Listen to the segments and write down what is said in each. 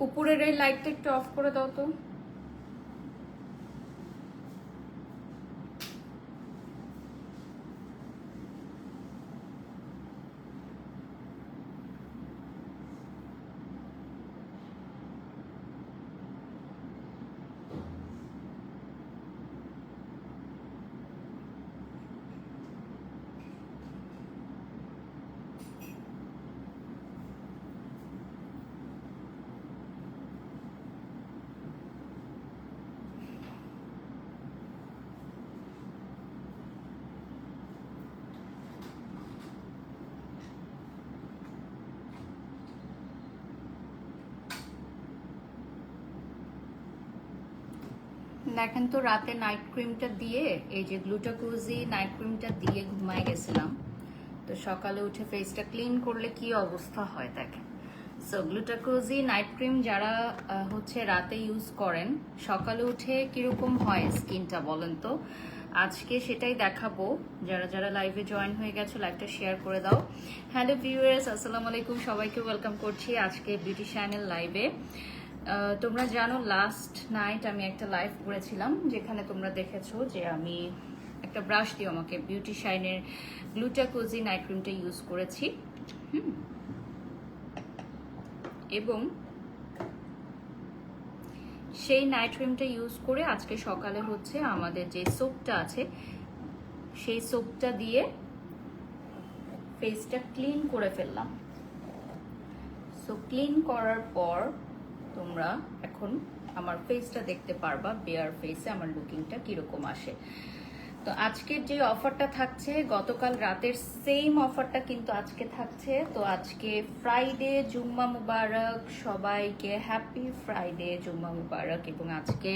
উপরের এই লাইটটা একটু অফ করে দাও তো। দেখেন তো রাতে নাইট ক্রিমটা দিয়ে, এই যে গ্লুটাকোজি নাইট ক্রিমটা দিয়ে ঘুমায় গেছিলাম। তো সকালে উঠে ফেসটা ক্লিন করলে কি অবস্থা হয় দেখেন। সো গ্লুটাকোজি নাইট ক্রিম যারা হচ্ছে রাতে ইউজ করেন, সকালে উঠে কীরকম হয় স্কিনটা বলেন তো? আজকে সেটাই দেখাবো। যারা যারা লাইভে জয়েন হয়ে গেছো লাইভটা শেয়ার করে দাও। হ্যালো ভিউয়ার্স আসসালামু আলাইকুম। সবাইকে ওয়েলকাম করছি আজকে বিউটি চ্যানেল লাইভে তোমরা জানো লাস্ট নাইট আমি একটা লাইভ করেছিলাম, যেখানে তোমরা দেখেছ যে আমি একটা ব্রাশ দিয়ে আমাকে বিউটি শাইনের গ্লুটাকোজি নাইট ক্রিমটা ইউজ করেছি হুম। এবং সেই নাইট ক্রিমটা ইউজ করে আজকে সকালে হচ্ছে আমাদের যে সোপটা আছে, সেই সোপটা দিয়ে ফেসটা ক্লিন করে ফেললাম সো ক্লিন করার পর তোমরা এখন আমার ফেসটা দেখতে পারবা বেয়ার ফেসে আমার লুকিংটা কীরকম আসে। তো আজকের যে অফারটা থাকছে, গতকাল রাতের সেম অফারটা কিন্তু আজকে থাকছে। তো আজকে ফ্রাইডে জুম্মা মুবারক সবাইকে হ্যাপি ফ্রাইডে জুম্মা মুবারক এবং আজকে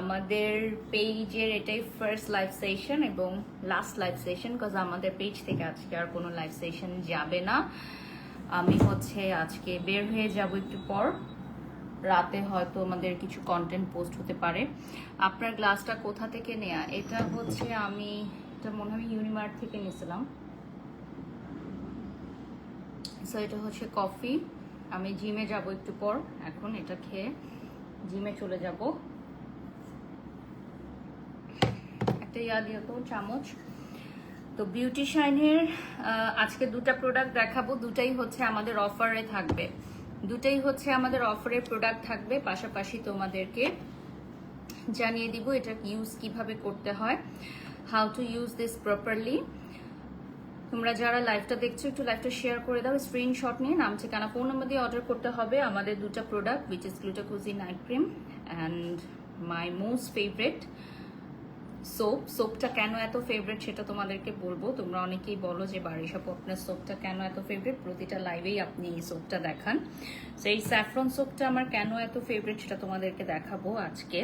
আমাদের পেজের এটাই ফার্স্ট লাইভ সেশন এবং লাস্ট লাইভ সেশন কজ আমাদের পেজ থেকে আজকে আর কোনো লাইভ সেশন যাবে না। আমি হচ্ছে আজকে বের হয়ে যাব একটু পর। রাতে হয়তো আমাদের কিছু কন্টেন্ট পোস্ট হতে পারে। আপনার গ্লাসটা কোথা থেকে নেয়া? এটা হচ্ছে আমি, এটা মনে হয় ইউনিমার্ট থেকে নিয়েছিলাম। সো এটা হচ্ছে কফি আমি জিমে যাব একটু পর। এখন এটা খেয়ে জিমে চলে যাব। একটা ইয়া দিও তো চামচ। তো বিউটি শাইনের আজকে দুটা প্রোডাক্ট দেখাবো। দুটাই হচ্ছে আমাদের অফারে থাকবে। দুটাই হচ্ছে আমাদের অফারের প্রোডাক্ট থাকবে, পাশাপাশি তোমাদেরকে জানিয়ে দিব এটা ইউজ কীভাবে করতে হয় how to use this properly তোমরা যারা লাইভটা দেখছ, একটু লাইভটা শেয়ার করে দাও স্ক্রিনশট নিয়ে, নাম, ঠিকানা ফোন নাম্বার দিয়ে অর্ডার করতে হবে আমাদের দুটা product which is গ্লুটাকোজি night cream and my most favourite soap সোপটা কেন এত ফেভারিট সেটা তোমাদেরকে বলব। তোমরা অনেকেই বলো যে বাড়ি সব আপনার সোপটা কেন এত ফেভারিট প্রতিটা লাইভেই আপনি এই সোপটা দেখান। তো এই স্যাফরন সোপটা আমার কেন এত ফেভারিট সেটা তোমাদেরকে দেখাবো আজকে।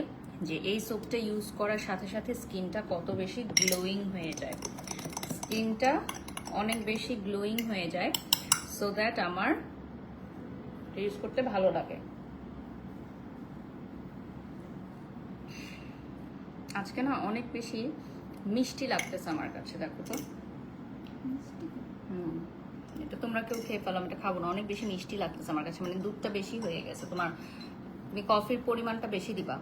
যে এই সোপটা ইউজ করার সাথে সাথে স্কিনটা কত বেশি গ্লোয়িং হয়ে যায়। স্কিনটা অনেক বেশি গ্লোয়িং হয়ে যায়। সো দ্যাট আমার ইউজ করতে ভালো লাগে। আজকে না অনেক বেশি মিষ্টি লাগতেছে আমার কাছে, দেখো তো। হুম। এটা তোমরা কেউ খেয়ে ফেলো, আমি এটা খাব না। অনেক বেশি মিষ্টি লাগতেছে আমার কাছে মানে দুধটা বেশি হয়ে গেছে। তোমার, তুমি কফির পরিমাণটা বেশি দিবা।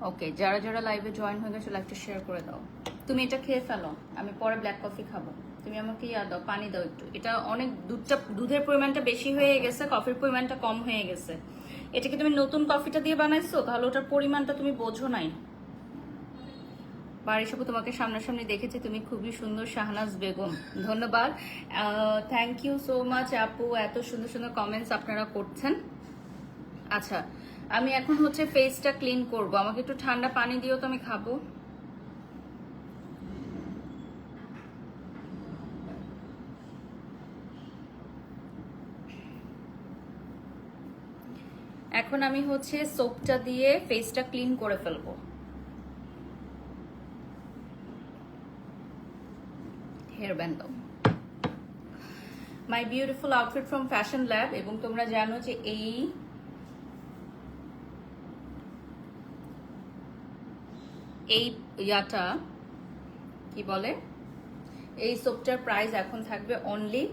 ওকে, যারা যারা লাইভে জয়েন হয়ে গেছে লাইভটা শেয়ার করে দাও। তুমি এটা খেয়ে ফেলো, আমি পরে ব্ল্যাক কফি খাব। তুমি আমাকে ইয়া দাও, পানি দাও একটু। এটা অনেক দুধটা, দুধের পরিমাণটা বেশি হয়ে গেছে কফির পরিমাণটা কম হয়ে গেছে। এটা কি তুমি নতুন কফিটা দিয়ে বানাইছো? তাহলে ওটার পরিমাণটা তুমি বোঝো নাই। বাড়ির সব তোমাকে সামনাসামনি দেখেছি, তুমি খুবই সুন্দর শাহনাজ বেগম। ধন্যবাদ। থ্যাংক ইউ সো মাচ আপু, এত সুন্দর সুন্দর কমেন্টস আপনারা করছেন। আচ্ছা আমি এখন হচ্ছে ফেসটা ক্লিন করব। আমাকে একটু ঠান্ডা পানি দিও তো আমি খাব। এখন আমি হচ্ছে সোপটা দিয়ে ফেসটা ক্লিন করে ফেলব। Hair band my beautiful outfit from Fashion Lab এবং তোমরা জানো যে এই এই ইয়াটা, কি বলে? এই সোপটার প্রাইস এখন থাকবে অনলি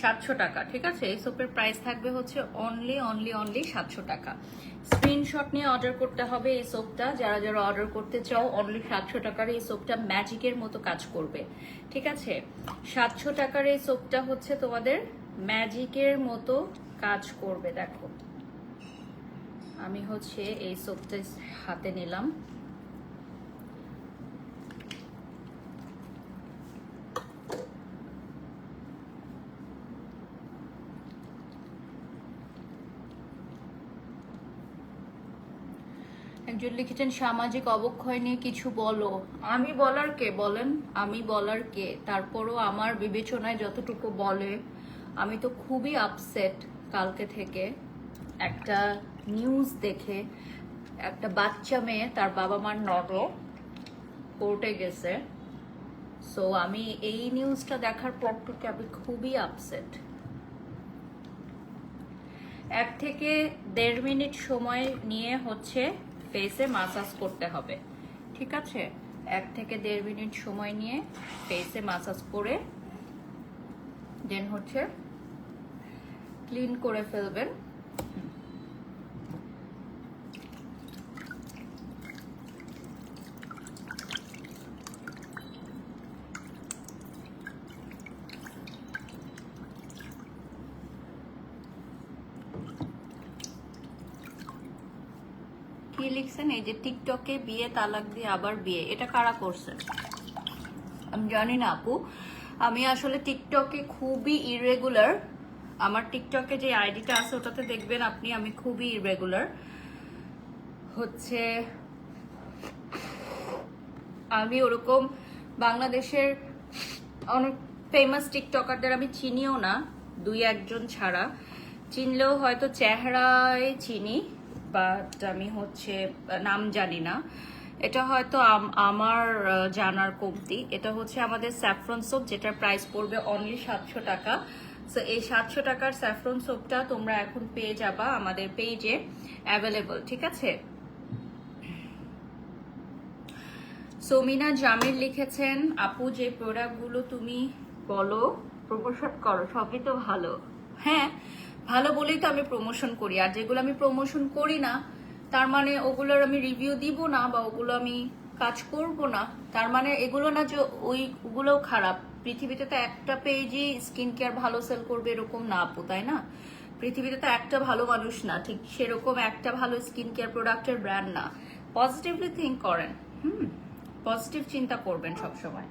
সাতশো টাকা, ঠিক আছে? এই সোপের প্রাইস থাকবে হচ্ছে অনলি অনলি অনলি সাতশো টাকা। স্ক্রিনশট নিয়ে অর্ডার করতে হবে এই সোপটা যারা যারা অর্ডার করতে চাও অনলি সাতশো টাকার এই সোপটা ম্যাজিকের মতো কাজ করবে, ঠিক আছে? সাতশো টাকার এই সোপটা হচ্ছে তোমাদের ম্যাজিকের মতো কাজ করবে, দেখো। আমি হচ্ছে এই সোপটা হাতে নিলাম। একজন লিখেছেন সামাজিক অবক্ষয় নিয়ে কিছু বলো। আমি বলার কে বলেন? আমি বলার কে? তারপরও আমার বিবেচনায় যতটুকু বলে আমি তো খুবই আপসেট কালকে থেকে। একটা নিউজ দেখে একটা বাচ্চা মেয়ে তার বাবা মার নরো কোর্টে গেছে। সো আমি এই নিউজটা দেখার পর থেকে আমি খুবই আপসেট এক থেকে দেড় মিনিট সময় নিয়ে হচ্ছে ফেসে মাসাজ করতে হবে। ঠিক আছে? এক থেকে দেড় মিনিট সময় নিয়ে ফেসে মাসাজ করে দেন হচ্ছে ক্লিন করে ফেলবেন কি লিখছেন যে টিকটকে বিয়ে, তালাক দিয়ে আবার বিয়ে, এটা কারা করছে? আমি জানি না আপু। আমি আসলে টিকটকে খুবই ইরেগুলার আমার টিকটকে যে আইডিটা আছে, ওটাতে দেখবেন আপনি, আমি খুবই ইরেগুলার হচ্ছে, আমি ওরকম বাংলাদেশের অনেক ফেমাস টিকটকারদের আমি চিনিও না, দুই একজন ছাড়া। চিনলেও হয়তো চেহারায় চিনি। বাট আমি হচ্ছে, নাম জানি না। এটা হয়তো আমার জানার কমতি। এটা হচ্ছে আমাদের স্যাফরন সোপ যেটার প্রাইস পড়বে অনলি সাতশো টাকা। সো এই সাতশো টাকার স্যাফরন সোপটা তোমরা এখন পেয়ে যাবা আমাদের পেজে অ্যাভেলেবল ঠিক আছে? সোমিনা জামির লিখেছেন, আপু, যে প্রোডাক্টগুলো তুমি বলো প্রমোশন করো, সবই তো ভালো। হ্যাঁ ভালো বলেই তো আমি প্রমোশন করি। আর যেগুলো আমি প্রমোশন করি না, তার মানে ওগুলোর আমি রিভিউ দিব না বা ওগুলো আমি কাজ করব না। তার মানে এগুলো না যে ওই ওগুলোও খারাপ। পৃথিবীতে তো একটা পেজই স্কিন কেয়ার ভালো সেল করবে এরকম না আপু, তাই না? পৃথিবীতে তো একটা ভালো মানুষ না, ঠিক সেরকম একটা ভালো স্কিন কেয়ার প্রোডাক্টের ব্র্যান্ড না। পজিটিভলি থিঙ্ক করেন, হুম পজিটিভ চিন্তা করবেন সব সময়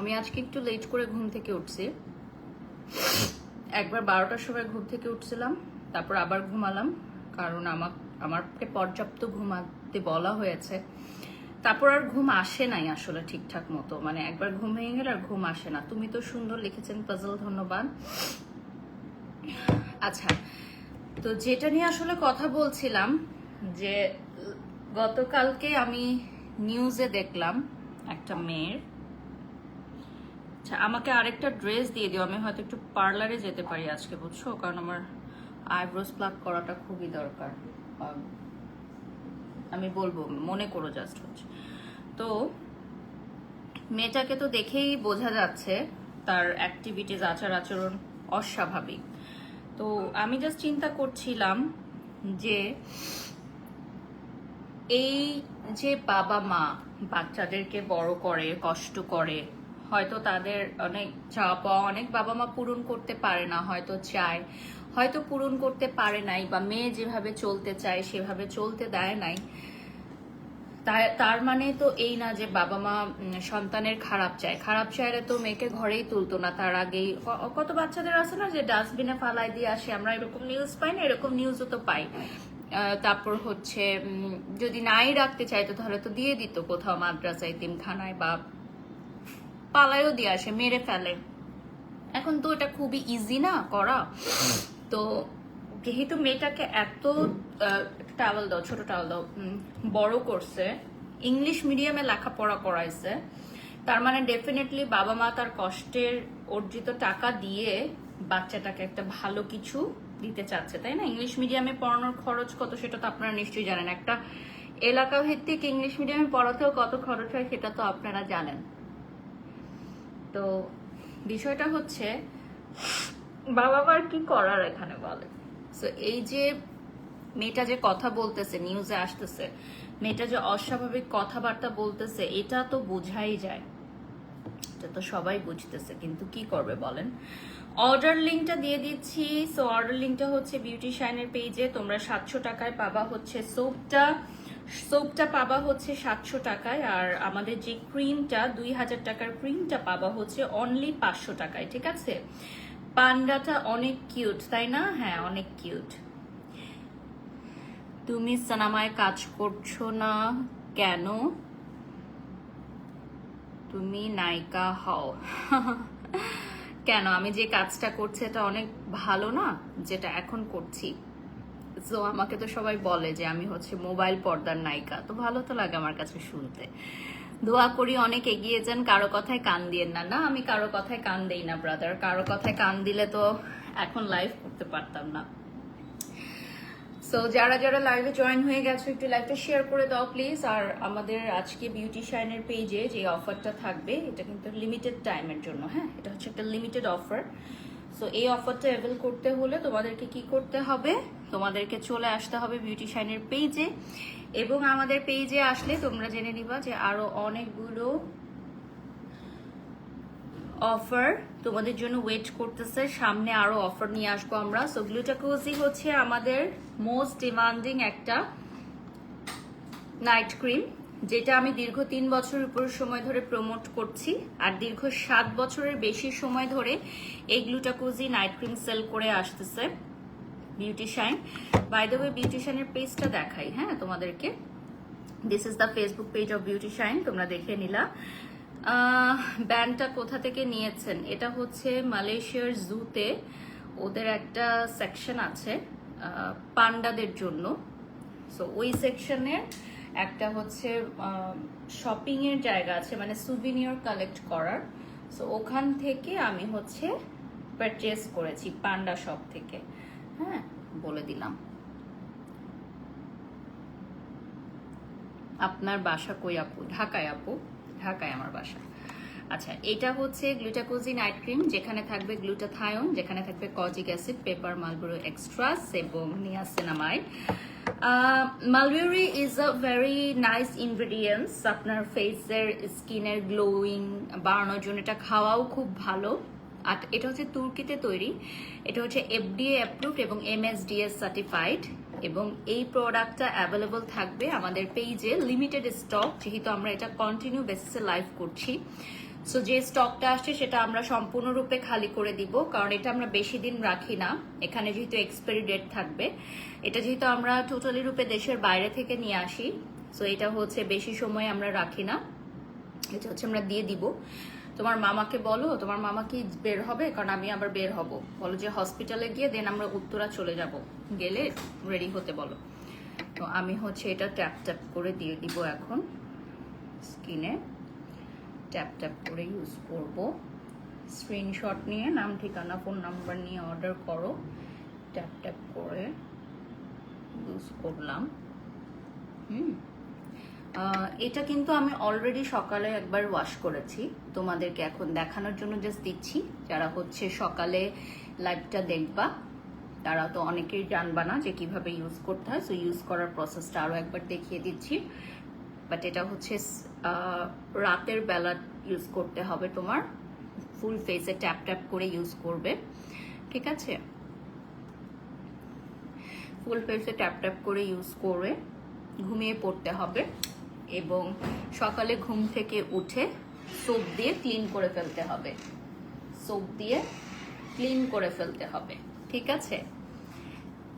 আমি আজকে একটু লেট করে ঘুম থেকে উঠছি। একবার বারোটার সময় ঘুম থেকে উঠছিলাম, তারপর আবার ঘুমালাম, কারণ আমার আমাকে পর্যাপ্ত ঘুমাতে বলা হয়েছে। তারপর আর ঘুম আসে নাই আসলে ঠিকঠাক মতো। মানে একবার ঘুম ভেঙে গেলে আর ঘুম আসে না। তুমি তো সুন্দর লিখেছেন পাজল ধন্যবাদ। আচ্ছা তো যেটা নিয়ে আসলে কথা বলছিলাম, যে গতকালকে আমি নিউজে দেখলাম একটা মেয়ের। আচ্ছা আমাকে আরেকটা ড্রেস দিয়ে দিও। আমি হয়তো একটু পার্লারে যেতে পারি আজকে, বুঝছ? কারণ আমার আইব্রোস প্লাক করাটা খুবই দরকার। আমি বলব, মনে করো জাস্ট হচ্ছে। তো, মেয়েটাকে তো দেখেই বোঝা যাচ্ছে তার অ্যাক্টিভিটিস আচার আচরণ অস্বাভাবিক। তো আমি জাস্ট চিন্তা করছিলাম যে, এই যে বাবা মা বাচ্চাদেরকে বড় করে, কষ্ট করে হয়তো তাদের অনেক চাওয়া পাওয়া অনেক বাবা মা পূরণ করতে পারে না, হয়তো চায়। হয়তো পূরণ করতে পারে নাই বা মেয়ে যেভাবে চলতে চায়, সেভাবে চলতে দেয় নাই। তার- মানে তো এই না যে বাবা মা সন্তানের খারাপ চায়। খারাপ চাইলে তো মেয়েকে ঘরেই তুলতো না, তার আগেই। কত বাচ্চাদের আছে না যে ডাস্টবিনে ফালাই দিয়ে আসে? আমরা এরকম নিউজ পাই না, এরকম নিউজও তো পাই। তারপর হচ্ছে যদি নাই রাখতে চাইতো তাহলে তো দিয়ে দিত কোথাও মাদ্রাসায় তিমখানায় বা পালায়ও দিয়ে আসে, মেরে ফেলে। এখন তো এটা খুবই ইজি না করা। তো যেহেতু মেয়েটাকে এত টাওয়াল দাও, ছোট টাওয়াল দাও বড় করছে ইংলিশ মিডিয়ামে লেখাপড়া করাইছে, তার মানে ডেফিনেটলি বাবা মা তার কষ্টের অর্জিত টাকা দিয়ে বাচ্চাটাকে একটা ভালো কিছু দিতে চাচ্ছে, তাই না? ইংলিশ মিডিয়ামে পড়ানোর খরচ কত সেটা তো আপনারা নিশ্চয়ই জানেন। একটা এলাকা ভিত্তিক ইংলিশ মিডিয়ামে পড়াতেও কত খরচ হয় সেটা তো আপনারা জানেন। তো বিষয়টা হচ্ছে বাবা মার কি করার এখানে বলে? তো এই যে মেয়েটা যে কথা বলতেছে নিউজে আসতেছে মেয়েটা যে অস্বাভাবিক কথাবার্তা বলতেছে এটা তো বোঝাই যায়। এটা তো সবাই বুঝতেছে কিন্তু কি করবে বলেন? অর্ডার লিঙ্কটা দিয়ে দিচ্ছি। সো অর্ডার লিঙ্কটা হচ্ছে বিউটি শাইনের পেজে তোমরা সাতশো টাকায় পাবা হচ্ছে সোপটা সোপটা পাবা হচ্ছে সাতশো টাকায় আর আমাদের যে ক্রিমটা দুই হাজার টাকার ক্রিমটা পাবা হচ্ছে অনলি পাঁচশো টাকায়, ঠিক আছে? পান্ডাটা অনেক কিউট তাই না? হ্যাঁ অনেক কিউট তুমি সানামায় কাজ করছ না কেন? তুমি নায়িকা হও। কেন? আমি যে কাজটা করছি এটা অনেক ভালো না? যেটা এখন করছি। তো আমাকে তো সবাই বলে যে আমি হচ্ছে মোবাইল পর্দার নায়িকা। তো ভালো তো লাগে আমার কাছে শুনতে। দোয়া করি অনেক এগিয়ে যান, কারও কথায় কান দিয়েন না। না, আমি কারও কথায় কান দেই না ব্রাদার কারও কথায় কান দিলে তো এখন লাইভ করতে পারতাম না। সো যারা যারা লাইভে জয়েন হয়ে গেছো, একটু লাইভটা শেয়ার করে দাও প্লিজ আর আমাদের আজকে বিউটি শাইনের পেজে যে অফারটা থাকবে, এটা কিন্তু লিমিটেড টাইমের জন্য হ্যাঁ? এটা হচ্ছে একটা লিমিটেড অফার সো এই অফারটা অ্যাভেল করতে হলে তোমাদেরকে কি করতে হবে? তোমাদেরকে চলে আসতে হবে বিউটি শাইনের পেজে এবং আমাদের পেজে আসলে তোমরা জেনে নিবা যে আরও অনেকগুলো অফার তোমাদের জন্য ওয়েট করতেছে। সামনে আরও অফার নিয়ে আসব আমরা। সো গ্লুটাকোজি হচ্ছে আমাদের মোস্ট ডিমান্ডিং একটা নাইট ক্রিম যেটা আমি দীর্ঘ তিন বছরের উপর সময় ধরে প্রমোট করছি, আর দীর্ঘ সাত বছরের বেশি সময় ধরে এই গ্লুটাকোজি নাইট ক্রিম সেল করে আসতেছে Beauty Shine by the way beauty পেজটা দেখাই হ্যাঁ তোমাদেরকে। This is the Facebook page of Beauty Shine তোমরা দেখে নিলা। ব্যান্ডটা কোথা থেকে নিয়েছেন? এটা হচ্ছে মালয়েশিয়ার জুতে ওদের একটা সেকশন আছে পান্ডাদের জন্য। সো ওই সেকশনের একটা হচ্ছে শপিং এর জায়গা আছে মানে সুভিনিয়র কালেক্ট করার। সো ওখান থেকে আমি হচ্ছে পারচেস করেছি পান্ডা শপ থেকে। হ্যাঁ বলে দিলাম। আপনার বাসা কই আপু? ঢাকায় আপু? ঢাকায় আমার বাসা। আচ্ছা এটা হচ্ছে গ্লুটাকোজি নাইট ক্রিম যেখানে থাকবে গ্লুটাথায়ন যেখানে থাকবে kojic acid paper mulberry extracts এবং niacinamide mulberry is a very nice ingredients আপনার ফেসের স্কিনের গ্লোয়িং বাড়ানোর জন্য এটা খাওয়াও খুব ভালো। আর এটা হচ্ছে তুর্কিতে তৈরি। এটা হচ্ছে এফডিএ অ্যাপ্রুভড এবং এমএসডিএস সার্টিফাইড এবং এই প্রোডাক্টটা অ্যাভেলেবল থাকবে আমাদের পেজে লিমিটেড স্টক যেহেতু আমরা এটা কন্টিনিউ বেসিসে লাইভ করছি। সো যে স্টকটা আসছে সেটা আমরা সম্পূর্ণরূপে খালি করে দিব, কারণ এটা আমরা বেশি দিন রাখি না। এখানে যেহেতু এক্সপায়ারি ডেট থাকবে, এটা যেহেতু আমরা টোটালি রূপে দেশের বাইরে থেকে নিয়ে আসি সো এটা হচ্ছে বেশি সময় আমরা রাখি না। এটা হচ্ছে আমরা দিয়ে দিব। তোমার মামাকে বলো, তোমার মামা কি বের হবে? কারণ আমি আবার বের হব। বলো যে হসপিটালে গিয়ে দেন আমরা উত্তরা চলে যাব। গেলে রেডি হতে বলো। তো আমি হচ্ছে এটা ট্যাপ ট্যাপ করে দিয়ে দিব এখন স্কিনে। ট্যাপ ট্যাপ করে ইউজ করব। স্ক্রিনশট নিয়ে, নাম, ঠিকানা ফোন নাম্বার নিয়ে অর্ডার করো। ট্যাপ ট্যাপ করে ইউজ করলাম। হুম। এটা কিন্তু আমি অলরেডি সকালে একবার ওয়াশ করেছি। তোমাদেরকে এখন দেখানোর জন্য জাস্ট দিচ্ছি। যারা হচ্ছে সকালে লাইভটা দেখবা, তারা তো অনেকেই জানবা না যে কীভাবে ইউজ করতে হয়। সো ইউজ করার প্রসেসটা আরও একবার দেখিয়ে দিচ্ছি। বাট এটা হচ্ছে রাতের বেলা ইউজ করতে হবে তোমার। ফুল ফেসে ট্যাপ ট্যাপ করে ইউজ করবে। ঠিক আছে? ফুল ফেসে ট্যাপ ট্যাপ করে ইউজ করে ঘুমিয়ে পড়তে হবে এবং সকালে ঘুম থেকে উঠে সোপ দিয়ে ক্লিন করে ফেলতে হবে। সোপ দিয়ে ক্লিন করে ফেলতে হবে। ঠিক আছে?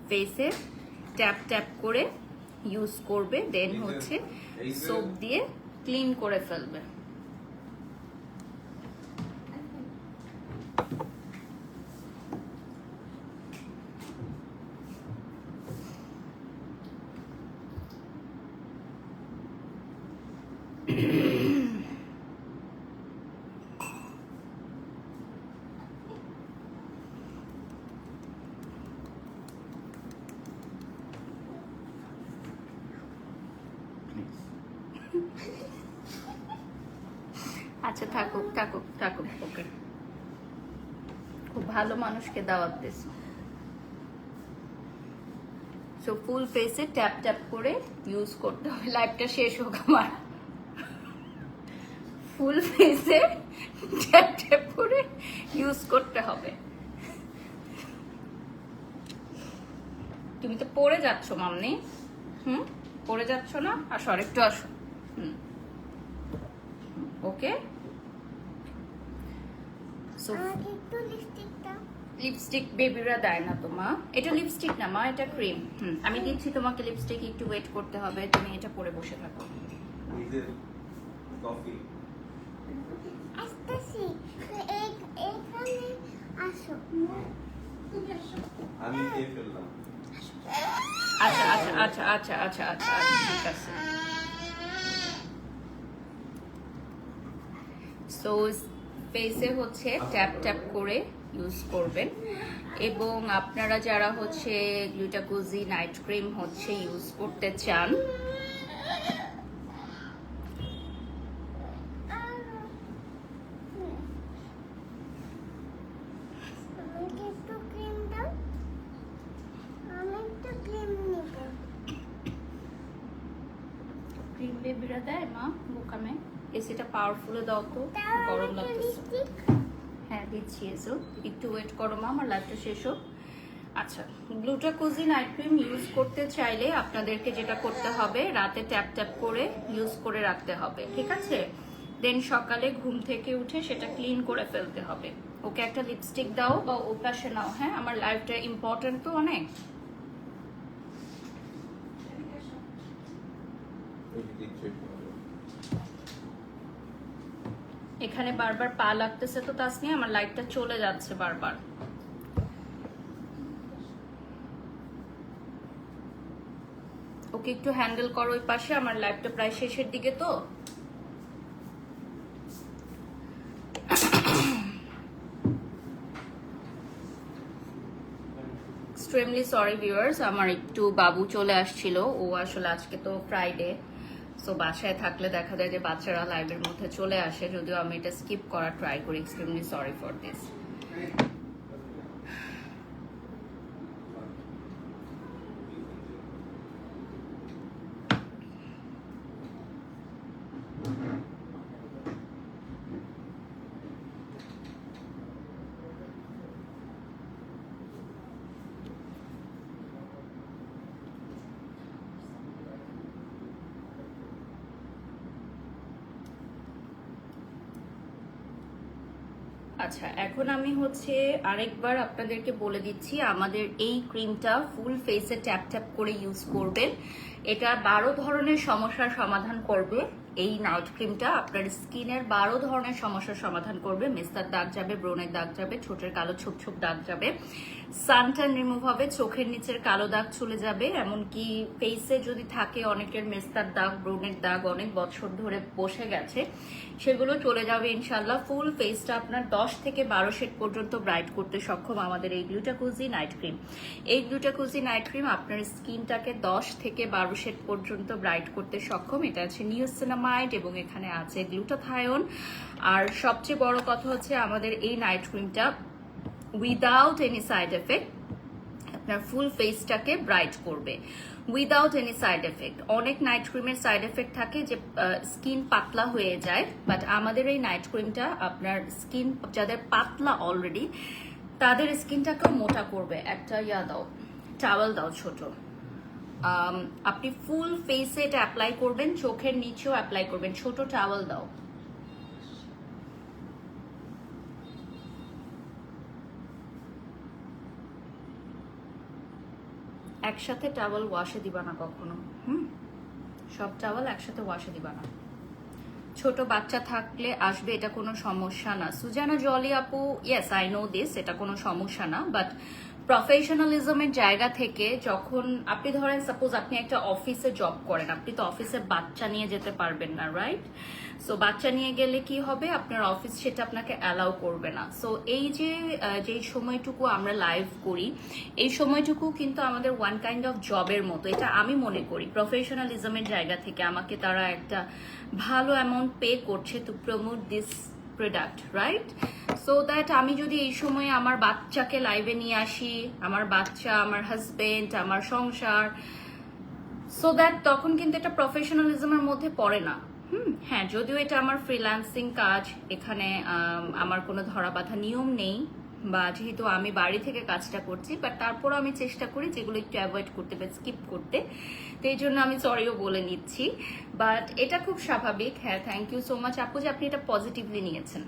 ফেসে ট্যাপ ট্যাপ করে ইউজ করবে দেন। হচ্ছে সোপ দিয়ে ক্লিন করে ফেলবে। থাকুক থাকুক থাকুক ওকে। খুব ভালো মানুষকে দাওয়াত দিস সো ফুল ফেসে ট্যাপ ট্যাপ করে ইউজ করতে হবে। লাইফটা শেষ হোক আমার। ফুল ফেসে ট্যাপ ট্যাপ করে ইউজ করতে হবে। তুমি তো পড়ে যাচ্ছ, মামনি। হুম? পড়ে যাচ্ছ না? আসো আরেকটু আসো। হুম। ওকে? সো একটু লিপস্টিকটা লিপস্টিক বেবিরা দেয় না তো মা? এটা লিপস্টিক না মা এটা ক্রিম হুম আমি দিচ্ছি তোমাকে লিপস্টিক একটু ওয়েট করতে হবে তুমি এটা পরে বসে থাকো। কফি আসতেছি। এখানে আসো। আমি খেয়ে ফেললাম। আচ্ছা আচ্ছা আচ্ছা আচ্ছা আচ্ছা আচ্ছা আচ্ছা ঠিক আছে। সো ফেসে হচ্ছে ট্যাপ ট্যাপ করে ইউজ করবেন। এবং আপনারা যারা হচ্ছে গ্লুটাকোজি নাইট ক্রিম হচ্ছে ইউজ করতে চান আমাকে একটু ক্রিম দাও আমি একটু ক্রিম নেব ক্রিম বেবিরা দেয় মা বোকামে পাওয়ারফুল দাও তো, গরম লাগতেছে। হ্যাঁ দিচ্ছি এসো একটু ওয়েট করো, মা, আমার লাইফটা শেষ হোক। আচ্ছা গ্লুটাকোজি নাইট ক্রিম ইউজ করতে চাইলে আপনাদেরকে যেটা করতে হবে, রাতে ট্যাপ ট্যাপ করে ইউজ করে রাখতে হবে, ঠিক আছে? দেন সকালে ঘুম থেকে উঠে সেটা ক্লিন করে ফেলতে হবে। ওকে একটা লিপস্টিক দাও বা ও পাশে নাও হ্যাঁ? আমার লাইফটা ইম্পর্টেন্ট তো অনেক। এখানে বারবার পা লাগতেছে তো তাসনি আমার লাইটটা চলে যাচ্ছে বারবার। ওকে একটু হ্যান্ডেল করো ওই পাশে, আমার লাইফটা প্রায় শেষের দিকে তো। এক্সট্রিমলি সরি ভিউয়ার্স আমার একটু বাবু চলে আসছিল, ও আসলে আজকে তো ফ্রাইডে সো বাসায় থাকলে দেখা যায় যে বাচ্চারা লাইভের মধ্যে চলে আসে, যদিও আমি এটা স্কিপ করার ট্রাই করি এক্সট্রিমলি সরি ফর দিস আচ্ছা এখন আমি হচ্ছে আরেকবার আপনাদেরকে বলে দিচ্ছি, আমাদের এই ক্রিমটা ফুল ফেসে ট্যাপ ট্যাপ করে ইউজ করবেন। এটা বারো ধরনের সমস্যার সমাধান করবে। এই নাইট ক্রিমটা আপনার স্কিনের বারো ধরনের সমস্যার সমাধান করবে। মেস্তার দাগ যাবে ব্রনের দাগ যাবে ছোটের কালো ছোপ ছোপ দাগ যাবে। সানটান রিমুভ হবে, চোখের নিচের কালো দাগ চলে যাবে, এমনকি ফেসে যদি থাকে অনেকের মেস্তার দাগ, ব্রণের দাগ, অনেক বছর ধরে বসে গেছে, সেগুলো চলে যাবে ইনশাল্লাহ ফুল ফেসটা আপনার দশ থেকে বারো শেড পর্যন্ত ব্রাইট করতে সক্ষম আমাদের এই গ্লুটাকোজি নাইট ক্রিম এই গ্লুটাকোজি নাইট ক্রিম আপনার স্কিনটাকে দশ থেকে বারো শেড পর্যন্ত ব্রাইট করতে সক্ষম। এটা আছে নিউসিনামাইড এবং এখানে আছে গ্লুটাথায়ন আর সবচেয়ে বড় কথা হচ্ছে আমাদের এই নাইট ক্রিমটা উইদাউট এনি সাইড এফেক্ট আপনার ফুল ফেসটাকে ব্রাইট করবে। উইদাউট এনি সাইড এফেক্ট অনেক নাইট ক্রিমের সাইড এফেক্ট থাকে যে স্কিন পাতলা হয়ে যায় বাট আমাদের এই নাইট ক্রিমটা আপনার স্কিন যাদের পাতলা অলরেডি তাদের স্কিনটাকেও মোটা করবে। একটা ইয়া দাও টাওয়াল দাও ছোট। আপনি ফুল ফেসে এটা অ্যাপ্লাই করবেন, চোখের নিচেও অ্যাপ্লাই করবেন। ছোট টাওয়াল দাও। একসাথে টাওয়াল ওয়াশে দিবা না কখনো, হুম? সব টাওয়াল একসাথে ওয়াশে দিবা না। ছোট বাচ্চা থাকলে আসবে, এটা কোনো সমস্যা না। সুজানা জলি আপু ইয়েস আই নো দিস এটা কোনো সমস্যা না বাট প্রফেশনালিজমের জায়গা থেকে যখন আপনি ধরেন সাপোজ আপনি একটা অফিসে জব করেন, আপনি তো অফিসে বাচ্চা নিয়ে যেতে পারবেন না রাইট সো বাচ্চা নিয়ে গেলে কি হবে? আপনার অফিস সেটা আপনাকে অ্যালাউ করবে না। সো এই যে যেই সময়টুকু আমরা লাইভ করি, এই সময়টুকু কিন্তু আমাদের ওয়ান কাইন্ড অফ জবের মতো। এটা আমি মনে করি প্রফেশনালিজমের জায়গা থেকে আমাকে তারা একটা ভালো অ্যামাউন্ট পে করছে to promote this product right so that আমি যদি এই সময়ে আমার বাচ্চাকে লাইভে নিয়ে আসি, আমার বাচ্চা, আমার হাজবেন্ড আমার সংসার সো দ্যাট তখন কিন্তু এটা প্রফেশনালিজমের মধ্যে পড়ে না। হুম হ্যাঁ যদিও এটা আমার ফ্রিল্যান্সিং কাজ, এখানে আমার কোনো ধরা বাঁধা নিয়ম নেই, বা যেহেতু আমি বাড়ি থেকে কাজটা করছি বাট তারপরও আমি চেষ্টা করি যেগুলো একটু অ্যাভয়েড করতে বা স্কিপ করতে। তো এই জন্য আমি সরিও বলে নিচ্ছি। বাট এটা খুব স্বাভাবিক হ্যাঁ থ্যাংক ইউ সো মাচ আপু যে আপনি এটা পজিটিভলি নিয়েছেন।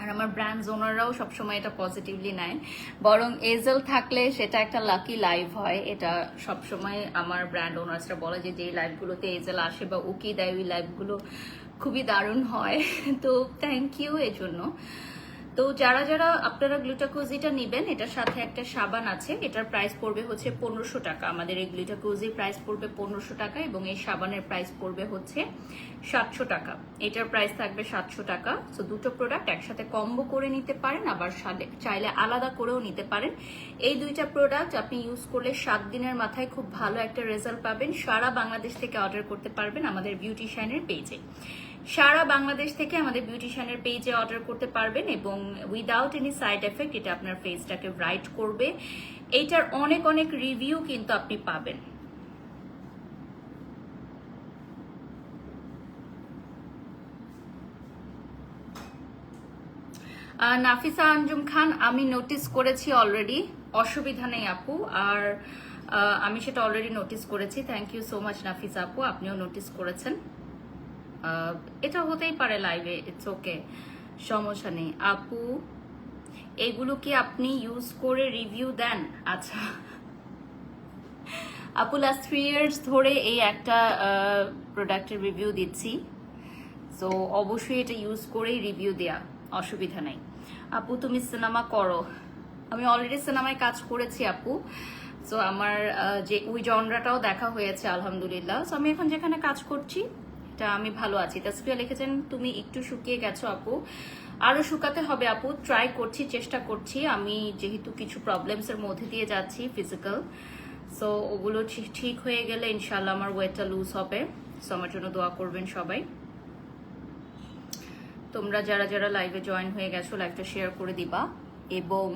আর আমার ব্র্যান্ড ওনাররাও সবসময় এটা পজিটিভলি নেয়। বরং এজেল থাকলে সেটা একটা লাকি লাইভ হয়। এটা সবসময় আমার ব্র্যান্ড ওনার্সরা বলে যে, যেই লাইভগুলোতে এজেল আসে বা উকি দেয়, ওই লাইভগুলো খুবই দারুণ হয়। তো থ্যাংক ইউ এই জন্য তো যারা যারা আপনারা গ্লুটাকোজিটা নেবেন, এটার সাথে একটা সাবান আছে, এটার প্রাইস পড়বে হচ্ছে পনেরোশো টাকা। আমাদের এই গ্লুটাকোজির প্রাইস পড়বে পনেরোশো টাকা এবং এই সাবানের প্রাইস পড়বে হচ্ছে সাতশো টাকা। এটার প্রাইস থাকবে সাতশো টাকা। তো দুটো প্রোডাক্ট একসাথে কম্বো করে নিতে পারেন, আবার চাইলে আলাদা করেও নিতে পারেন। এই দুইটা প্রোডাক্ট আপনি ইউজ করলে সাত দিনের মাথায় খুব ভালো একটা রেজাল্ট পাবেন। সারা বাংলাদেশ থেকে অর্ডার করতে পারবেন আমাদের বিউটিশিয়ানের পেজে সারা বাংলাদেশ থেকে আমাদের বিউটিশিয়ানের পেজে অর্ডার করতে পারবেন এবং উইদাউট এনি সাইড এফেক্ট এটা আপনার ফেসটাকে ব্রাইট করবে। এইটার অনেক অনেক রিভিউ কিন্তু আপনি পাবেন। নাফিসা আঞ্জুম খান, আমি নোটিস করেছি অলরেডি অসুবিধা নেই আপু। আর আমি সেটা অলরেডি নোটিস করেছি। Thank you so much Nafisa আপু, আপনিও নোটিস করেছেন। এটা হতেই পারে লাইভে ইটস ওকে সমস্যা নেই। আপু, এগুলো কি আপনি ইউজ করে রিভিউ দেন? আচ্ছা। আপু লাস্ট থ্রি ইয়ার্স ধরে এই একটা প্রোডাক্টের রিভিউ দিচ্ছি। সো অবশ্যই এটা ইউজ করেই রিভিউ দেয়া, অসুবিধা নাই। আপু, তুমি সিনেমা করো। আমি অলরেডি সিনেমায় কাজ করেছি, আপু। সো আমার যে, ওই জনরাটাও দেখা হয়েছে, আলহামদুলিল্লাহ। সো আমি এখন যেখানে কাজ করছি এটা আমি ভালো আছি। তাসফিয়া লিখেছেন, তুমি একটু শুকিয়ে গেছো আপু। আরও শুকাতে হবে আপু। ট্রাই করছি, চেষ্টা করছি। আমি যেহেতু কিছু প্রবলেমস এর মধ্যে দিয়ে যাচ্ছি ফিজিক্যাল সো ওগুলো ঠিক হয়ে গেলে ইনশাল্লাহ আমার ওয়েটটা লুজ হবে। সো আমার জন্য দোয়া করবেন সবাই। তোমরা যারা যারা লাইভে জয়েন হয়ে গেছো লাইভটা শেয়ার করে দিবা। এবং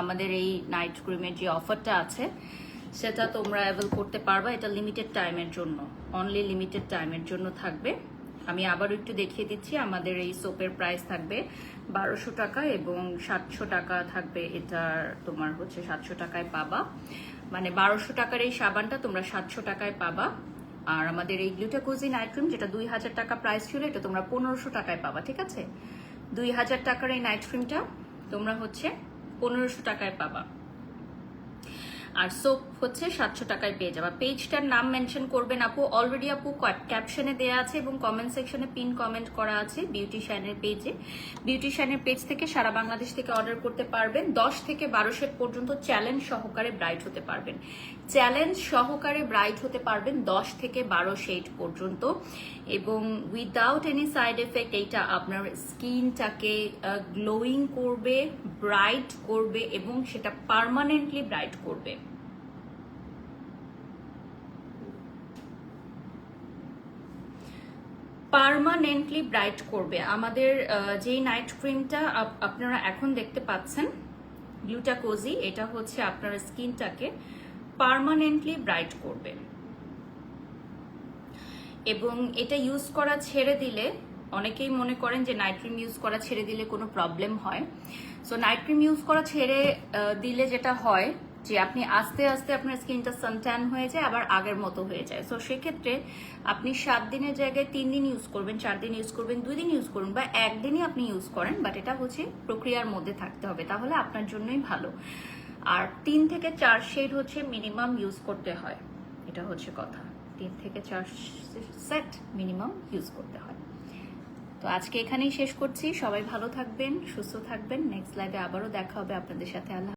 আমাদের এই নাইট ক্রিমের যে অফারটা আছে, সেটা তোমরা অ্যাভেল করতে পারবা। এটা লিমিটেড টাইমের জন্য। অনলি লিমিটেড টাইমের জন্য থাকবে। আমি আবার একটু দেখিয়ে দিচ্ছি, আমাদের এই সোপের প্রাইস থাকবে বারোশো টাকা এবং সাতশো টাকা থাকবে এটার তোমার হচ্ছে সাতশো টাকায় পাবা। মানে বারোশো টাকার এই সাবানটা তোমরা সাতশো টাকায় পাবা। আর আমাদের এই গ্লুটাকোজি নাইট ক্রিম যেটা দুই হাজার টাকা প্রাইস ছিল, এটা তোমরা পনেরোশো টাকায় পাবা, ঠিক আছে? দুই হাজার টাকার এই নাইট ক্রিমটা তোমরা হচ্ছে পনেরোশো টাকায় পাবা। আর সোপ হচ্ছে সাতশো টাকায় পেয়ে যাবা। পেজটার নাম মেনশন করবেন আপু। অলরেডি আপু ক্যাপশনে দেওয়া আছে এবং কমেন্ট সেকশনে পিন কমেন্ট করা আছে বিউটিশিয়ানের পেজে বিউটিশিয়ানের পেজ থেকে সারা বাংলাদেশ থেকে অর্ডার করতে পারবেন। দশ থেকে বারো সেট পর্যন্ত চ্যালেঞ্জ সহকারে ব্রাইট হতে পারবেন। চ্যালেঞ্জ সহকারে ব্রাইট হতে পারবেন দশ থেকে বারো শেড পর্যন্ত। এবং উইদাউট এনি সাইড এফেক্ট এইটা আপনার স্কিনটাকে গ্লোয়িং করবে ব্রাইট করবে এবং সেটা পার্মানেন্টলি ব্রাইট করবে। পার্মানেন্টলি ব্রাইট করবে। আমাদের যেই নাইট ক্রিমটা আপ- আপনারা এখন দেখতে পাচ্ছেন গ্লুটাকোজি এটা হচ্ছে আপনার স্কিনটাকে পার্মানেন্টলি ব্রাইট করবে। এবং এটা ইউজ করা ছেড়ে দিলে, অনেকেই মনে করেন যে নাইট ক্রিম ইউজ করা ছেড়ে দিলে কোনো প্রবলেম হয়। সো নাইট ক্রিম ইউজ করা ছেড়ে দিলে যেটা হয় যে আপনি আস্তে আস্তে আপনার স্কিনটা সানট্যান হয়ে যায়, আবার আগের মতো হয়ে যায়। সো সেক্ষেত্রে আপনি সাত দিনের জায়গায় তিন দিন ইউজ করবেন, চার দিন ইউজ করবেন, দুই দিন ইউজ করুন বা একদিনই আপনি ইউজ করেন বাট এটা হচ্ছে প্রক্রিয়ার মধ্যে থাকতে হবে, তাহলে আপনার জন্যই ভালো। আর তিন থেকে চার শেড হচ্ছে মিনিমাম ইউজ করতে হয়, এটা হচ্ছে কথা। তিন থেকে চার সেট মিনিমাম ইউজ করতে হয়। তো আজকে এখানেই শেষ করছি। সবাই ভালো থাকবেন, সুস্থ থাকবেন। নেক্সট লাইভে আবারও দেখা হবে আপনাদের সাথে। আল্লাহ